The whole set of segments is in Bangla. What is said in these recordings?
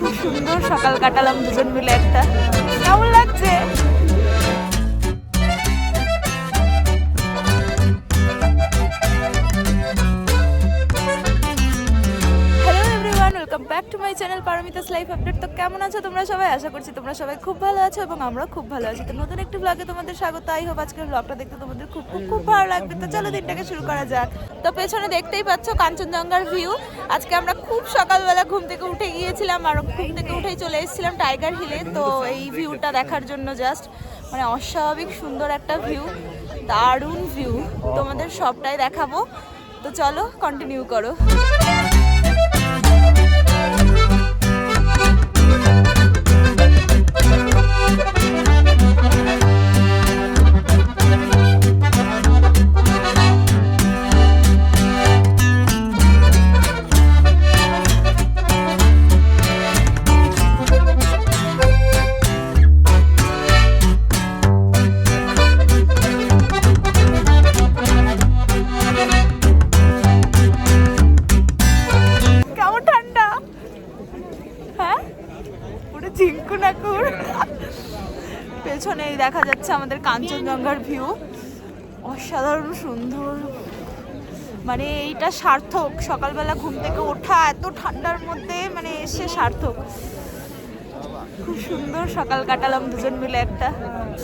খুব সুন্দর সকাল কাটালাম দুজন মিলে একটা। কেমন লাগছে? Back to my channel Paromita's life update তো কেমন আছো তোমরা সবাই? আশা করছি তোমরা সবাই খুব ভালো আছো এবং আমরা খুব ভালো আছি। তো নতুন একটি ব্লগে তোমাদের স্বাগত। আই হোপ আজকের ব্লগটা দেখতে তোমাদের খুব খুব খুব ভালো লাগবে। তো চলো দিনটাকে শুরু করা যাক। তো পেছনে দেখতেই পাচ্ছ কাঞ্চনজঙ্ঘার ভিউ আজকে আমরা খুব সকালবেলা ঘুম থেকে উঠে গিয়েছিলাম আর ঘুম থেকে উঠেই চলে এসেছিলাম টাইগার হিলে তো এই ভিউটা দেখার জন্য জাস্ট মানে অস্বাভাবিক সুন্দর একটা ভিউ দারুণ ভিউ তোমাদের সবটাই দেখাবো। তো চলো কন্টিনিউ করো। দেখা যাচ্ছে আমাদের কাঞ্চনজঙ্ঘার ভিউ অসাধারণ সুন্দর। মানে এইটা সার্থক। সকালবেলা ঘুম থেকে ওঠা এত ঠান্ডার মধ্যে মানে এসে সার্থক। খুব সুন্দর সকাল কাটালাম দুজন মিলে একটা।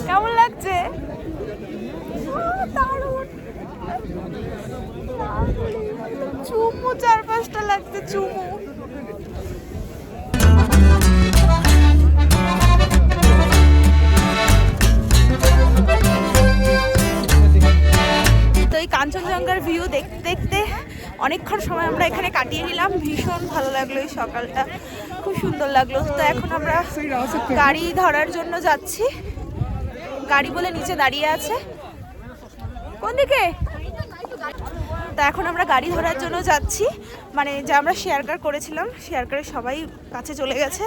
কেমন লাগছে? চুমু চার পাঁচটা লাগছে, চুমু। ভালো লাগল, এই সকালটা খুব সুন্দর লাগল। তো এখন আমরা গাড়ি ধরার জন্য যাচ্ছি। গাড়ি বলে নিচে দাঁড়িয়ে আছে। কোন দিকে? তো এখন আমরা গাড়ি ধরার জন্য যাচ্ছি। মানে যে আমরা শেয়ার কার করেছিলাম শেয়ার কারে সবাই কাছে চলে গেছে।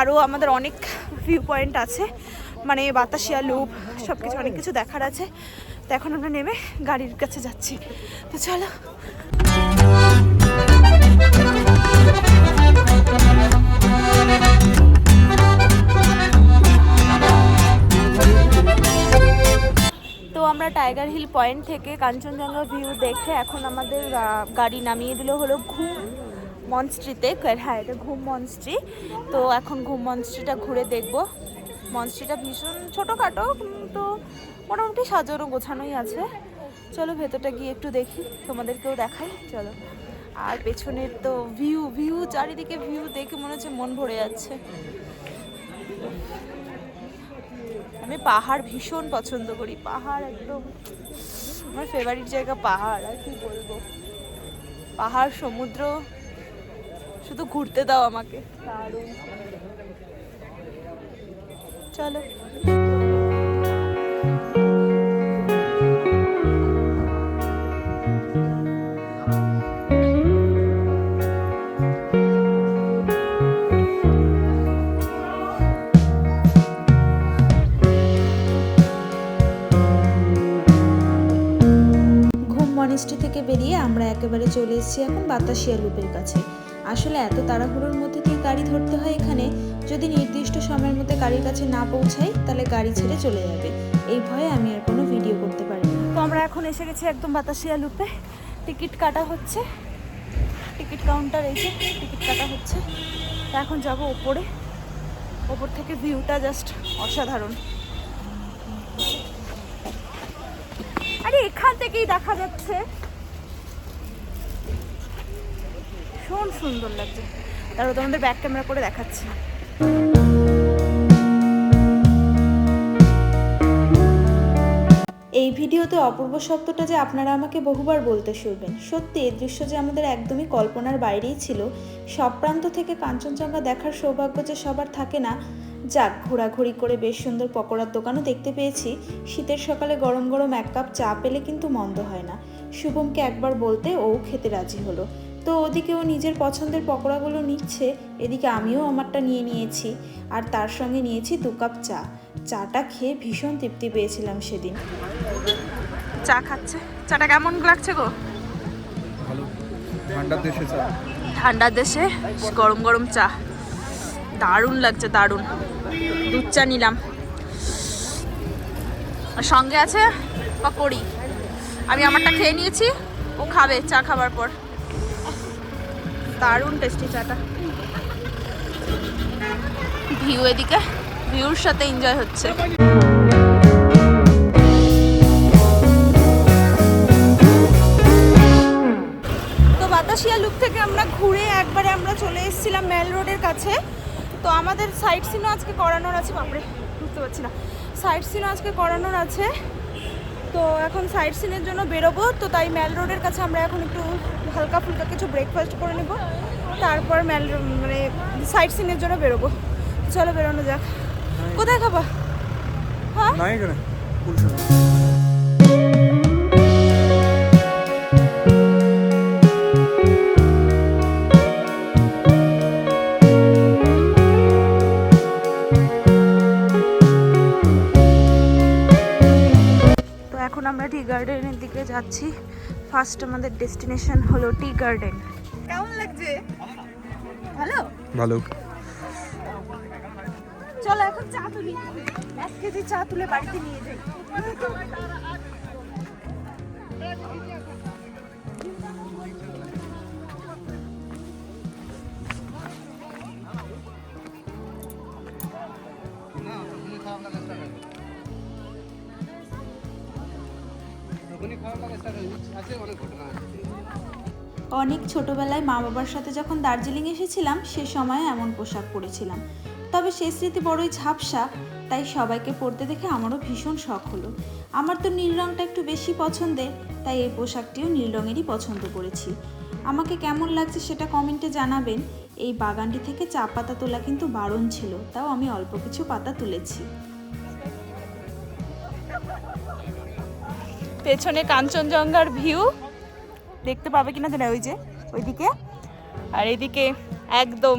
আরও আমাদের অনেক ভিউ পয়েন্ট আছে। মানে বাতাসিয়া লুপ সব কিছু অনেক কিছু দেখার আছে। তো এখন আমরা নেমে গাড়ির কাছে যাচ্ছি। তো চলো। আমরা টাইগার হিল পয়েন্ট থেকে কাঞ্চনজঙ্ঘা ভিউ দেখে এখন আমাদের গাড়ি নামিয়ে দিল হলো ঘুম মনস্ট্রিতে হ্যাঁ এটা ঘুম মনস্ট্রি তো এখন ঘুম মনস্ট্রিটা ঘুরে দেখব। মনস্ট্রিটা ভীষণ ছোটোখাটো, কিন্তু মোটামুটি সাজানো গোছানোই আছে। চলো ভেতরটা গিয়ে একটু দেখি, তোমাদেরকেও দেখাই। চলো। আর পেছনের তো ভিউ ভিউ চারিদিকে ভিউ দেখে মনে হচ্ছে মন ভরে যাচ্ছে। আমি পাহাড় ভীষণ পছন্দ করি, পাহাড় একদম আমার ফেভারিট জায়গা পাহাড়, আর কি বলব? পাহাড়, সমুদ্র, শুধু ঘুরতে দাও আমাকে, দারুণ। চলো। ঘুম থেকে বেরিয়ে আমরা একেবারে চলে এসেছি এখন বাতাসিয়া লুপের কাছে। আসলে এত তাড়াহুড়োর মধ্যে দিয়ে গাড়ি ধরতে হয় এখানে, যদি নির্দিষ্ট সময়ের মধ্যে গাড়ির কাছে না পৌঁছাই, তাহলে গাড়ি ছেড়ে চলে যাবে। এই ভয়ে আমি আর কোনো ভিডিও করতে পারি তো আমরা এখন এসে গেছি একদম বাতাসিয়া লুপে। টিকিট কাটা হচ্ছে। টিকিট কাউন্টার যে, টিকিট কাটা হচ্ছে। এখন যাব ওপরে। ওপর থেকে ভিউটা জাস্ট অসাধারণ। আরে এখান থেকেই দেখা যাচ্ছে। ভীষণ সুন্দর লাগছে। তারপর তোমাদের ব্যাক ক্যামেরা করে দেখাচ্ছি। এই ভিডিওতে অপূর্ব শব্দটা যে আপনারা আমাকে বহুবার বলতে শুনবেন। সত্যি, এই দৃশ্য যে আমাদের একদমই কল্পনার বাইরেই ছিল, সব প্রান্ত থেকে কাঞ্চনজঙ্ঘা দেখার সৌভাগ্য যে সবার থাকে না যাক ঘোরাঘুরি করে বেশ সুন্দর পকোড়ার দোকানও দেখতে পেয়েছি। শীতের সকালে গরম গরম এক কাপ চা পেলে কিন্তু মন্দ হয় না। শুভমকে একবার বলতে ও খেতে রাজি হলো। তো ওদিকে ও নিজের পছন্দের পকোড়াগুলো নিচ্ছে এদিকে আমিও আমারটা নিয়ে নিয়েছি। আর তার সঙ্গে নিয়েছি দু কাপ চা। চাটা খেয়ে ভীষণ তৃপ্তি পেয়েছিলাম সেদিন। চা খাচ্ছে? চাটা কেমন লাগছে গো? ভালো। ঠান্ডার দেশে চা। দেশে গরম গরম চা। দারুণ লাগছে দারুণ। দুধ চা নিলাম সঙ্গে আছে পকোড়ি। আমি আমারটা খেয়ে নিয়েছি, ও খাবে, চা খাবার পর। দারুণ টেস্টি চাটা। ভিউ এদিকে, ভিউর সাথে এনজয় হচ্ছে। তো বাতাসিয়া লুক থেকে আমরা ঘুরে একবারে আমরা চলে এসেছিলাম মেল রোডের কাছে। তো আমাদের সাইট সিনও আজকে করানোর আছে বাপরে বুঝতে পারছি না। সাইট সিনও আজকে করানোর আছে। তো এখন সাইট সিনের জন্য বেরোবো তো তাই মেল রোডের কাছে আমরা এখন একটু হালকা ফুলকা কিছু ব্রেকফাস্ট করে নেব। তারপর মেল মানে সাইট সিনের জন্য বেরোবো। চলো বেরোনো যাক। কোথায় খাবা? হ্যাঁ? যাচ্ছি ফার্স্ট আমাদের ডেস্টিনেশন হলো টি গার্ডেন কেমন লাগছে? ভালো? ভালো। চলো এখন চা তুলি। এক কেজি চা তুলে বাড়িতে নিয়ে যাই। অনেক ছোটবেলায় মা বাবার সাথে যখন দার্জিলিং এসেছিলাম, সে সময় এমন পোশাক পরেছিলাম। তবে সে স্মৃতি বড়ই ঝাপসা, তাই সবাইকে পরতে দেখে আমারও ভীষণ শখ হলো। আমার তো নীল রঙটা একটু বেশি পছন্দের, তাই এই পোশাকটিও নীল রঙেরই পছন্দ করেছি। আমাকে কেমন লাগছে সেটা কমেন্টে জানাবেন। এই বাগানটি থেকে চা পাতা তোলা কিন্তু বারণ ছিল, তাও আমি অল্প কিছু পাতা তুলেছি। পেছনে কাঞ্চনজঙ্ঘার ভিউ। দেখতে পাবে কিনা জানা ওই যে ওইদিকে। আর এদিকে একদম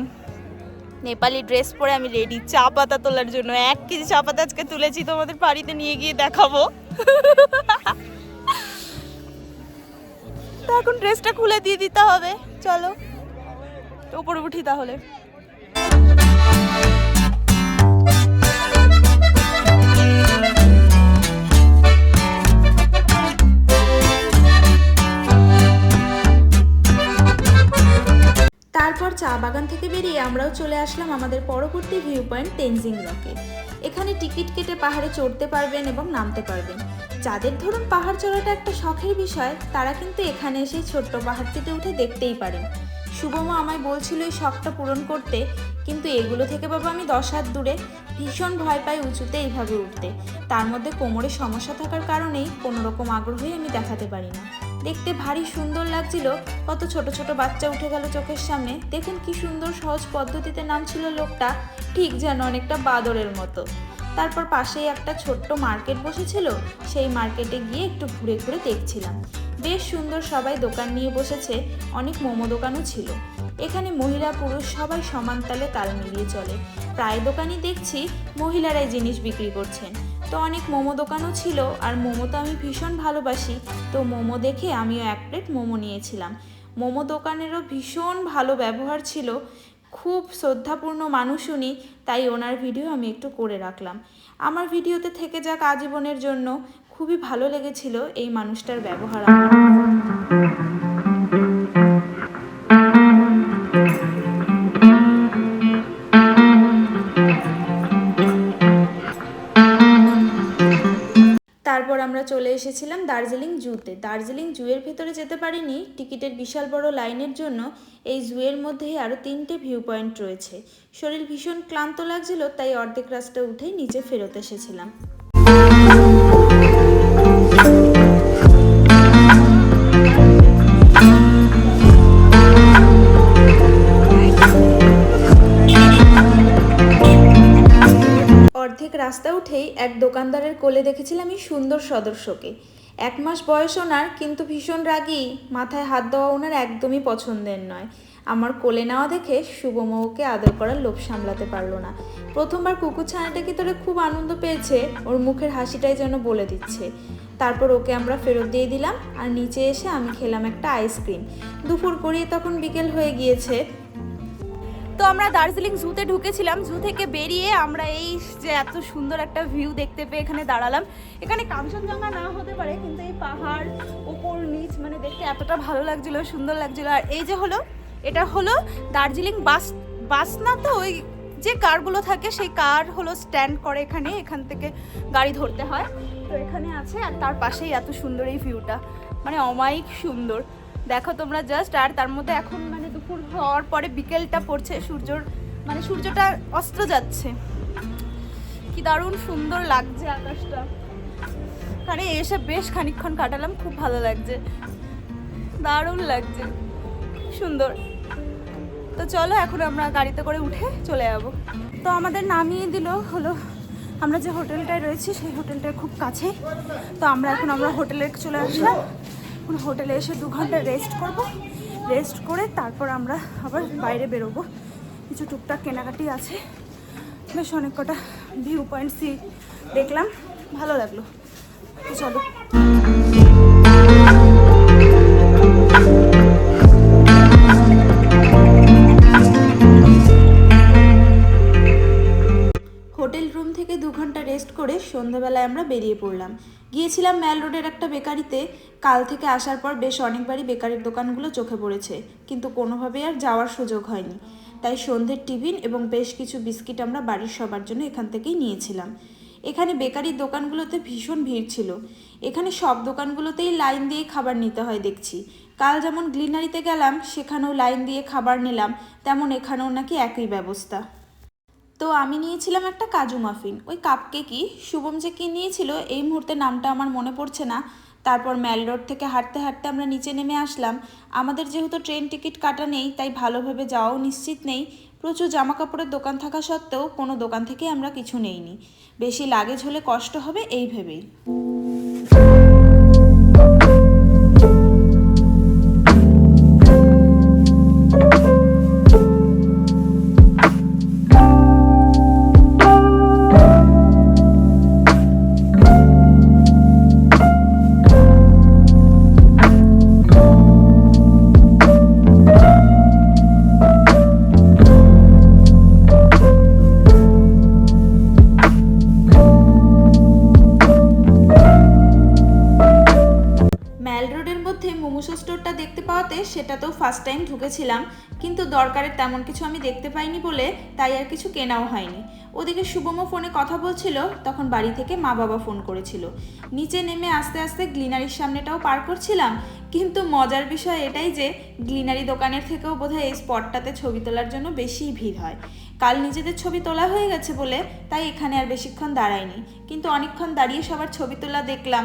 নেপালি ড্রেস পরে আমি রেডি চা পাতা তোলার জন্য। এক কেজি চা পাতা আজকে তুলেছি তোমাদের বাড়িতে নিয়ে গিয়ে দেখাবো। তো এখন ড্রেসটা খুলে দিয়ে দিতে হবে। চলো উপরে উঠি তাহলে। চলে আসলাম আমাদের পরবর্তী ভিউ পয়েন্ট তেনজিং রকে এখানে টিকিট কেটে পাহাড়ে চড়তে পারবেন এবং নামতে পারবেন। যাদের ধরুন পাহাড় চড়াটা একটা শখের বিষয়, তারা কিন্তু এখানে এসে ছোট্ট পাহাড়টিতে উঠে দেখতেই পারেন। শুভমা আমায় বলছিল এই শখটা পূরণ করতে, কিন্তু এগুলো থেকে বাবা আমি দশ হাত দূরে, ভীষণ ভয় পাই উঁচুতে এইভাবে উঠতে। তার মধ্যে কোমরে সমস্যা থাকার কারণেই কোনোরকম আগ্রহই আমি দেখাতে পারি না। দেখতে ভারী সুন্দর লাগছিল, কত ছোট ছোট বাচ্চা উঠে গেল চোখের সামনে। দেখুন কি সুন্দর সহজ পদ্ধতিতে নামছিল লোকটা, ঠিক যেন অনেকটা বাদরের মতো। তারপর পাশেই একটা ছোট্ট মার্কেট বসেছিল, সেই মার্কেটে গিয়ে একটু ঘুরে ঘুরে দেখছিলাম। বেশ সুন্দর সবাই দোকান নিয়ে বসেছে, অনেক মোমো দোকানও ছিল। এখানে মহিলা পুরুষ সবাই সমান তালে তাল মিলিয়ে চলে। প্রায় দোকানই দেখছি মহিলারাই জিনিস বিক্রি করছেন। তো অনেক মোমো দোকানও ছিল আর মোমো তো আমি ভীষণ ভালোবাসি। তো মোমো দেখে আমিও এক প্লেট মোমো নিয়েছিলাম। মোমো দোকানেরও ভীষণ ভালো ব্যবহার ছিল। খুব শ্রদ্ধাপূর্ণ মানুষ উনি তাই ওনার ভিডিও আমি একটু করে রাখলাম। আমার ভিডিওতে থেকে যাক আজীবনের জন্য। খুবই ভালো লেগেছিল এই মানুষটার ব্যবহার আমার। চলে এসেছিলাম দার্জিলিং জুতে। দার্জিলিং জুয়ের ভেতরে যেতে পারিনি, টিকিটের বিশাল বড় লাইনের জন্য এই জুয়ের মধ্যেই আরও তিনটে ভিউ পয়েন্ট রয়েছে। শরীর ভীষণ ক্লান্ত লাগছিল, তাই অর্ধেক রাস্তা উঠেই নিচে ফেরত এসেছিলাম। রাস্তা উঠেই এক দোকানদারের কোলে দেখেছিলাম এই সুন্দর সদস্যকে। এক মাস বয়স ওনার, কিন্তু ভীষণ রাগী, মাথায় হাত দেওয়া ওনার একদমই পছন্দের নয়। আমার কোলে নেওয়া দেখে শুভমৌকে আদর করার লোভ সামলাতে পারল না। প্রথমবার কুকুর ছানাটা ছানাটাকে তোরে খুব আনন্দ পেয়েছে? ওর মুখের হাসিটাই যেন বলে দিচ্ছে। তারপর ওকে আমরা ফেরত দিয়ে দিলাম, আর নিচে এসে আমি খেলাম একটা আইসক্রিম। দুপুর করিয়ে তখন বিকেল হয়ে গিয়েছে। তো আমরা দার্জিলিং জুতে ঢুকেছিলাম। জু থেকে বেরিয়ে আমরা এই যে এত সুন্দর একটা ভিউ দেখতে পেয়ে এখানে দাঁড়ালাম। এখানে কাঞ্চনজঙ্ঘা না হতে পারে, কিন্তু এই পাহাড় ওপর নিচ মানে দেখতে এতটা ভালো লাগছিল, সুন্দর লাগছিল। আর এই যে হলো, এটা হলো দার্জিলিং বাস বাস না তো, ওই যে কারগুলো থাকে, সেই কার হলো স্ট্যান্ড করে এখানে, এখান থেকে গাড়ি ধরতে হয়। তো এখানে আছে আর তার পাশেই এত সুন্দর এই ভিউটা মানে অমায়িক সুন্দর। দেখো তোমরা জাস্ট আর তার মধ্যে এখন মানে দুপুর হওয়ার পরে বিকেলটা পড়ছে, সূর্যর মানে সূর্যটা অস্ত যাচ্ছে। কি দারুণ সুন্দর লাগছে আকাশটা। এখানে এসে বেশ খানিকক্ষণ কাটালাম, খুব ভালো লাগছে। দারুণ লাগছে সুন্দর। তো চলো, এখন আমরা গাড়িতে করে উঠে চলে যাব। তো আমাদের নামিয়ে দিল হলো, আমরা যে হোটেলটায় রয়েছি, সেই হোটেলটার খুব কাছে। তো আমরা এখন আমরা হোটেলে চলে আসলাম। এখন হোটেলে এসে দু ঘণ্টা রেস্ট করব। রেস্ট করে তারপর আমরা আবার বাইরে বেরোবো। কিছু টুকটাক কেনাকাটি আছে। বেশ অনেক কটা ভিউ পয়েন্ট সি দেখলাম। ভালো লাগল। চলো। দু ঘণ্টা রেস্ট করে সন্ধ্যাবেলায় আমরা বেরিয়ে পড়লাম। গিয়েছিলাম ম্যাল রোডের একটা বেকারিতে। কাল থেকে আসার পর বেশ অনেকবারই বেকারির দোকানগুলো চোখে পড়েছে, কিন্তু কোনোভাবেই আর যাওয়ার সুযোগ হয়নি। তাই সন্ধ্যের টিফিন এবং বেশ কিছু বিস্কিট আমরা বাড়ির সবার জন্য এখান থেকেই নিয়েছিলাম। এখানে বেকারির দোকানগুলোতে ভীষণ ভিড় ছিল। এখানে সব দোকানগুলোতেই লাইন দিয়ে খাবার নিতে হয় দেখছি। কাল যেমন গ্লিনারিতে গেলাম, সেখানেও লাইন দিয়ে খাবার নিলাম, তেমন এখানেও নাকি একই ব্যবস্থা। তো আমি নিয়েছিলাম একটা কাজু মাফিন। ওই কাপকে কি শুভম যে কি নিয়েছিল, এই মুহূর্তে নামটা আমার মনে পড়ছে না। তারপর ম্যাল রোড থেকে হাঁটতে হাঁটতে আমরা নিচে নেমে আসলাম। আমাদের যেহেতু ট্রেন টিকিট কাটা নেই, তাই ভালোভাবে যাওয়াও নিশ্চিত নেই। প্রচুর জামা কাপড়ের দোকান থাকা সত্ত্বেও কোনো দোকান থেকে আমরা কিছু নেইনি। বেশি লাগেজ হলে কষ্ট হবে, এই ভেবেই। সেটাতেও ফার্স্ট টাইম ঢুকেছিলাম, কিন্তু দরকারের তেমন কিছু আমি দেখতে পাইনি বলে তাই আর কিছু কেনাও হয়নি। ওদিকে শুভমও ফোনে কথা বলছিল, তখন বাড়ি থেকে মা বাবা ফোন করেছিল। নিচে নেমে আস্তে আস্তে গ্লিনারির সামনেটাও পার করছিলাম, কিন্তু মজার বিষয় এটাই যে গ্লিনারি দোকানের থেকেও বোধহয় এই স্পটটাতে ছবি তোলার জন্য বেশিই ভিড় হয়। কাল নিজেদের ছবি তোলা হয়ে গেছে বলে তাই এখানে আর বেশিক্ষণ দাঁড়ায়নি। কিন্তু অনেকক্ষণ দাঁড়িয়ে সবার ছবি তোলা দেখলাম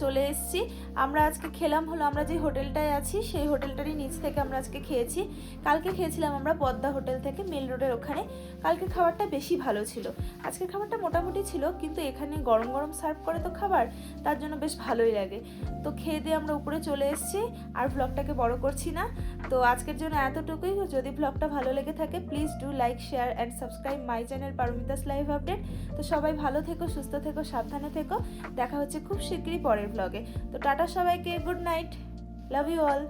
করে রুমে চলে এসেছি। আমরা আজকে খেলাম হলো, আমরা যে হোটেলটায় আছি, সেই হোটেলটারই নিচ থেকে আমরা আজকে খেয়েছি। কালকে খেয়েছিলাম আমরা পদ্মা হোটেল থেকে মেল রোডের ওখানে। কালকে খাবারটা বেশি ভালো ছিল। আজকে খাবারটা মোটামুটি ছিল, কিন্তু এখানে গরম গরম সার্ভ করে তো খাবার, তার জন্য বেশ ভালোই লাগে। তো খেয়ে দিয়ে আমরা উপরে চলে এসেছি, আর ব্লগটাকে বড় করছি না। তো আজকের জন্য এতটুকুই। যদি ব্লগটা ভালো লেগে থাকে please do like share and subscribe my channel Paromita's live update তো সবাই ভালো থেকো, সুস্থ থেকো, সাবধানে থেকো। দেখা হচ্ছে খুব শিগগিরই পরের ব্লগে তো টাটা সবাইকে good night love you all